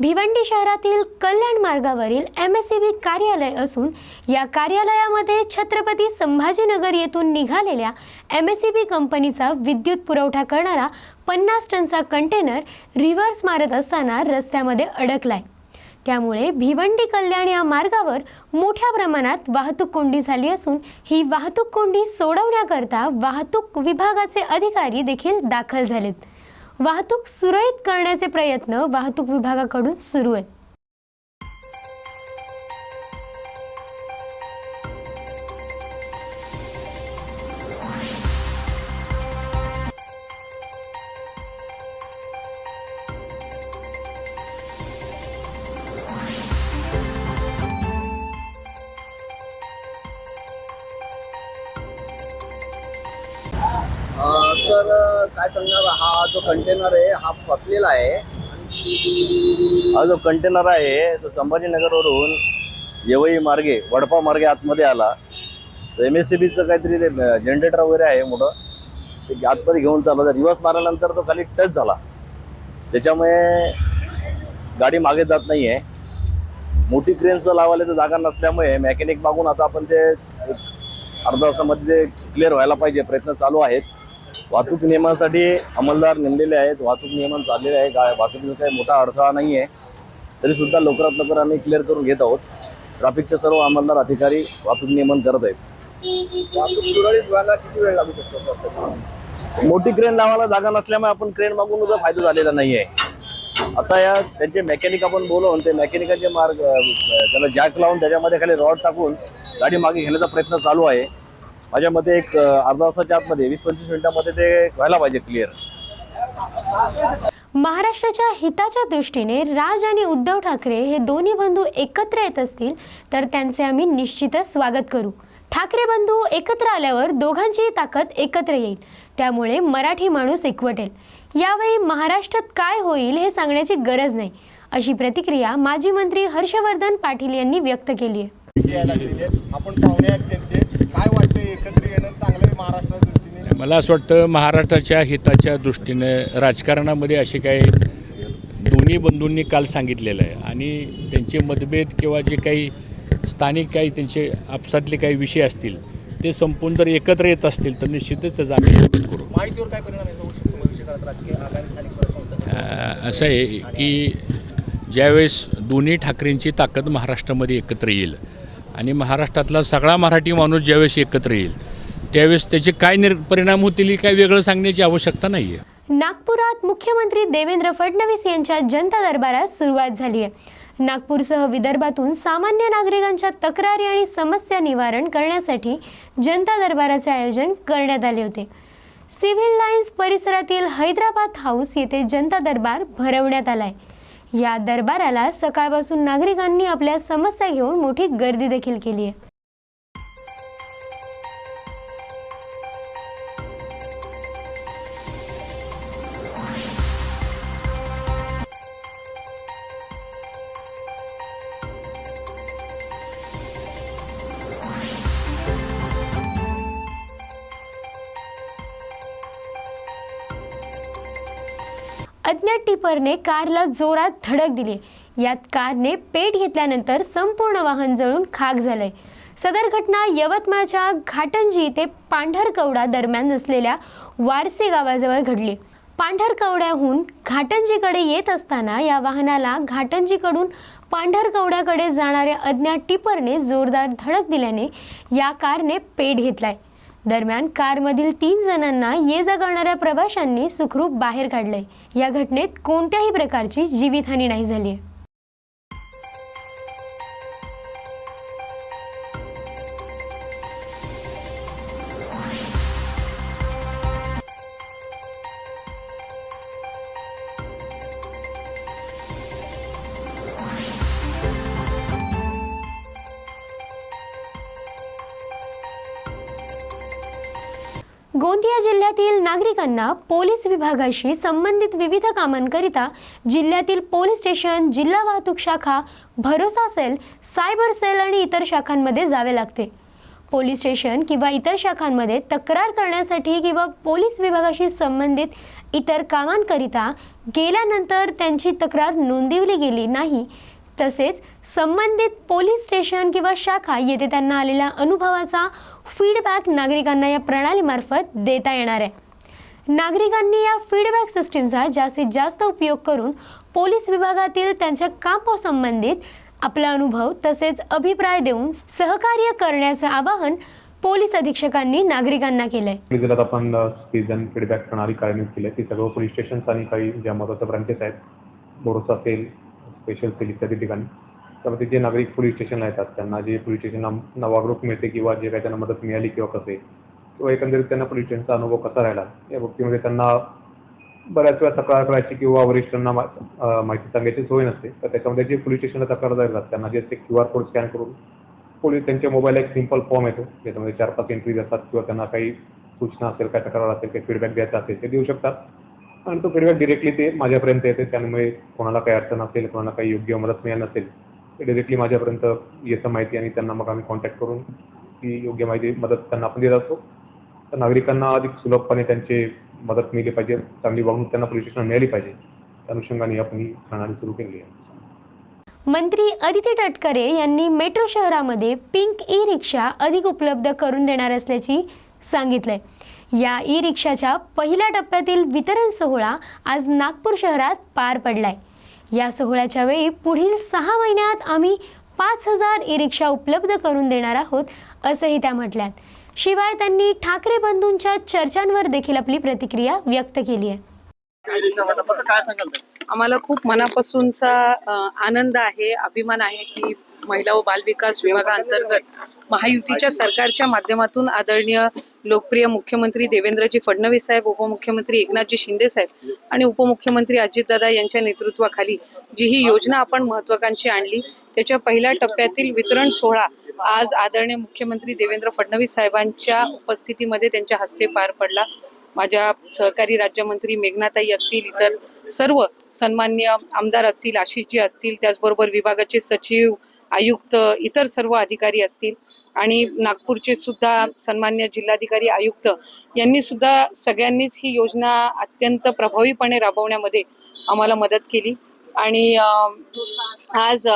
भिवंडी शहरातील कल्याण मार्गावरील M S C B कार्यालय असून या कार्यालयामध्ये छत्रपती संभाजीनगर येथून निघालेल्या एम एस सी बी कंपनीचा विद्युत पुरवठा करणारा पन्नास टनचा कंटेनर रिव्हर्स मारत असताना रस्त्यामध्ये अडकलाय. त्यामुळे भिवंडी कल्याण या मार्गावर मोठ्या प्रमाणात वाहतूक कोंडी झाली असून ही वाहतूक कोंडी सोडवण्याकरता वाहतूक विभागाचे अधिकारी देखील दाखल झालेत. वाहतूक सुरळीत करण्याचे प्रयत्न वाहतूक विभागाकडून सुरू आहेत. तर काय सांगणार? हा जो कंटेनर आहे हा फसलेला आहे. हा जो कंटेनर आहे तो संभाजीनगरवरून येवई मार्गे वडपा मार्गे आतमध्ये आला. तर एम एस सी बीचं काहीतरी जनरेटर वगैरे आहे मोठं. ते आतमध्ये घेऊन चाललं. रिव्हर्स मारल्यानंतर तो खाली टच झाला. त्याच्यामुळे गाडी मागे जात नाही आहे मोठी क्रेन लावायला तर जागा नसल्यामुळे मेकॅनिक मागून आता आपण ते अर्धा तासामध्ये क्लिअर व्हायला पाहिजे. प्रयत्न चालू आहेत. वाहतूक नियमासाठी अंमलदार नेमलेले आहेत वाहतूक नियमन चाललेले आहे गा वाहतुकीचा काही मोठा अडथळा नाही आहे. तरी सुद्धा लवकरात लवकर आम्ही क्लिअर करून घेत आहोत. ट्रॅफिकचे सर्व अंमलदार अधिकारी वाहतूक नियमन करत आहेत. वाहतूक सुरळीत व्हायला किती वेळ लागू शकतो मोठी क्रेन लावायला जागा नसल्यामुळे आपण क्रेन मागून सुद्धा फायदा झालेला नाही आहे आता या त्यांचे मेकॅनिक आपण बोलवून ते मेकॅनिकाचे मार्ग त्याला जॅक लावून त्याच्यामध्ये खाली रॉड टाकून गाडी मागे घेण्याचा प्रयत्न चालू आहे. माझ्या मते एक अर्धा तासाच्या आतमध्ये वीस पंचवीस मिनिटामध्ये ते व्हायला पाहिजे क्लिअर महाराष्ट्राच्या हिताच्या दृष्टीने राज आणि उद्धव ठाकरे हे दोन्ही बंधू एकत्र येत असतील तर त्यांचे आम्ही निश्चितच स्वागत करू. ठाकरे बंधू एकत्र आल्यावर दोघांचीही ताकद एकत्र येईल. त्यामुळे मराठी माणूस एकवटेल. यावेळी महाराष्ट्रात काय होईल हे सांगण्याची गरज नाही. अशी प्रतिक्रिया माजी मंत्री हर्षवर्धन पाटील यांनी व्यक्त केली आहे. आपण पाहुणे आहेत त्यांचे काय वाटतं एकत्र येणं चांगलं आहे महाराष्ट्राच्या दृष्टीने मला असं वाटतं महाराष्ट्राच्या हिताच्या दृष्टीनं राजकारणामध्ये असे काही दोन्ही बंधूंनी काल सांगितलेलं आहे. आणि त्यांचे मतभेद किंवा जे काही स्थानिक काही त्यांचे आपसातले काही विषय असतील ते संपून जर एकत्र येत असतील तर निश्चितच त्याचं आम्ही स्वागत करू. माहितीवर काय परिणाम असं आहे की ज्यावेळेस दोन्ही ठाकरेंची ताकद महाराष्ट्रामध्ये एकत्र येईल आणि महाराष्ट्रातला सगळा मराठी माणूस ज्यावेळेस एकत्र येईल त्यावेळेस त्याचे काय निर परिणाम होतील हे काय वेगळं सांगण्याची आवश्यकता नाही आहे नागपुरात मुख्यमंत्री देवेंद्र फडणवीस यांच्या जनता दरबारात सुरुवात झाली आहे. नागपूरसह विदर्भातून सामान्य नागरिकांच्या तक्रारी आणि समस्या निवारण करण्यासाठी जनता दरबाराचे आयोजन करण्यात आले होते. सिव्हिल लाईन्स परिसरातील हैदराबाद हाऊस येथे जनता दरबार भरवण्यात आलाय. या दरबाराला सकाळपासून नागरिकांनी आपल्या समस्या घेऊन मोठी गर्दी देखील केली आहे. अज्ञात टिपरने कारला जोरात धडक दिली. यात कारने पेट घेतल्यानंतर संपूर्ण वाहन जळून खाक झालंय. सदर घटना यवतमाळच्या घाटंजी ते पांढरकवडा दरम्यान असलेल्या वारसे गावाजवळ घडली. पांढरकवड्याहून घाटंजीकडे येत असताना या वाहनाला घाटंजीकडून पांढरकवड्याकडे जाणाऱ्या अज्ञात टिपरने जोरदार धडक दिल्याने या कारने पेट घेतलाय. दरम्यान कारमधील तीन जणांना ये जा करणाऱ्या प्रवाशांनी सुखरूप बाहेर काढलंय. या घटनेत कोणत्याही प्रकारची जीवितहानी नाही झाली आहे गोंदिया जिल्ह्यातील नागरिकांना पोलीस विभागाशी संबंधित विविध कामांकरिता जिल्ह्यातील पोलीस स्टेशन जिल्हा वाहतूक शाखा भरोसा सेल सायबर सेल आणि इतर शाखांमध्ये जावे लागते. पोलीस स्टेशन किंवा इतर शाखांमध्ये तक्रार करण्यासाठी किंवा पोलीस विभागाशी संबंधित इतर कामांकरिता गेल्यानंतर त्यांची तक्रार नोंदवली गेली नाही तसेच संबंधित पोलीस स्टेशन किंवा शाखा येथे त्यांना आलेल्या अनुभवाचा फीडबॅक नागरिकांना या प्रणालीमार्फत देता येणार आहे. नागरिकांनी या फीडबॅक सिस्टीमचा जास्तीत जास्त उपयोग करून पोलीस विभागातील त्यांच्या कामासंबंधित आपला अनुभव तसेच अभिप्राय देऊन सहकार्य करण्याचं आवाहन पोलीस अधीक्षकांनी नागरिकांना केलंय. जिल्ह्यात आपण सीझन फीडबॅक प्रणाली कार्यान्वित केली ती सर्व पोलीस स्टेशन आणि काही ज्या महत्त्वाच्या ब्रांचेस आहेत बोरोसा असेल स्पेशल सेल इत्यादी ठिकाणी. त्यामध्ये जे नागरिक पोलीस स्टेशनला येतात त्यांना जे पोलीस स्टेशनला ग्रुप मिळते किंवा जे काही त्यांना मदत मिळाली किंवा कसे किंवा एकंदरीत त्यांना पोलीस स्टेशनचा अनुभव कसा राहिला या बाबतीमध्ये त्यांना बऱ्याच वेळा तक्रार करायची किंवा वरिष्ठांना माहिती सांगायची सोय नसते. तर त्याच्यामध्ये जे पोलीस स्टेशनला तक्रार येतात त्यांना जे ते क्यू आर कोड स्कॅन करून पोलीस त्यांच्या मोबाईल एक सिंपल फॉर्म येतो ज्याच्यामध्ये चार पाच एंट्रीज असतात किंवा त्यांना काही सूचना असेल काय तक्रार असेल काही फीडबॅक द्यायचा असेल ते देऊ शकतात. आणि तो फीडबॅक डिरेक्टली ते माझ्यापर्यंत येते. त्यामुळे कोणाला काही अडचण असेल कोणाला काही योग्य मदत मिळाली नसेल ते डिरेक्टली माझ्यापर्यंत येतं माहिती आणि त्यांना मग आम्ही कॉन्टॅक्ट करून ती योग्य माहिती मदत त्यांना आपण देत असतो. तर नागरिकांना अधिक सुलभपणे त्यांची मदत मिळली पाहिजे. चांगली वागणूक त्यांना पोलीस स्टेशन मिळाली पाहिजे. त्या अनुषंगाने आपण ही प्रणाली सुरू केली आहे. मंत्री आदित्य तटकरे यांनी मेट्रो शहरामध्ये पिंक ई रिक्षा अधिक उपलब्ध करून देणार असल्याची सांगितलंय या ई रिक्षाच्या पहिल्या टप्प्यातील वितरण सोहळा आज नागपूर शहरात पार पडलाय. या सोहळ्याच्या वेळी पुढील सहा महिन्यात आम्ही पाच हजार ई रिक्षा उपलब्ध करून देणार आहोत असंही त्या म्हटल्यात. शिवाय त्यांनी ठाकरे बंधूंच्या चर्चांवर देखील आपली प्रतिक्रिया व्यक्त केली आहे. आम्हाला खूप मनापासूनचा आनंद आहे अभिमान आहे की महिला व बालविकास विभागाअंतर्गत महायुतीच्या सरकारच्या माध्यमातून आदरणीय लोकप्रिय मुख्यमंत्री देवेंद्रजी फडणवीस साहेब उपमुख्यमंत्री एकनाथजी शिंदे साहेब आणि उपमुख्यमंत्री अजितदादा यांच्या नेतृत्वाखाली जी ही योजना आपण महत्वाकांक्षी आणली त्याच्या पहिल्या टप्प्यातील वितरण सोहळा आज आदरणीय मुख्यमंत्री देवेंद्र फडणवीस साहेबांच्या उपस्थितीमध्ये त्यांच्या हस्ते पार पडला. माझ्या सहकारी राज्यमंत्री मेघनाताई असतील इतर सर्व सन्मान्य आमदार असतील आशिषजी असतील त्याचबरोबर विभागाचे सचिव आयुक्त इतर सर्व अधिकारी असतील आणि नागपूरचे सुद्धा सन्मान्य जिल्हाधिकारी आयुक्त यांनी सुद्धा सगळ्यांनीच ही योजना अत्यंत प्रभावीपणे राबवण्यामध्ये आम्हाला मदत केली. आणि आज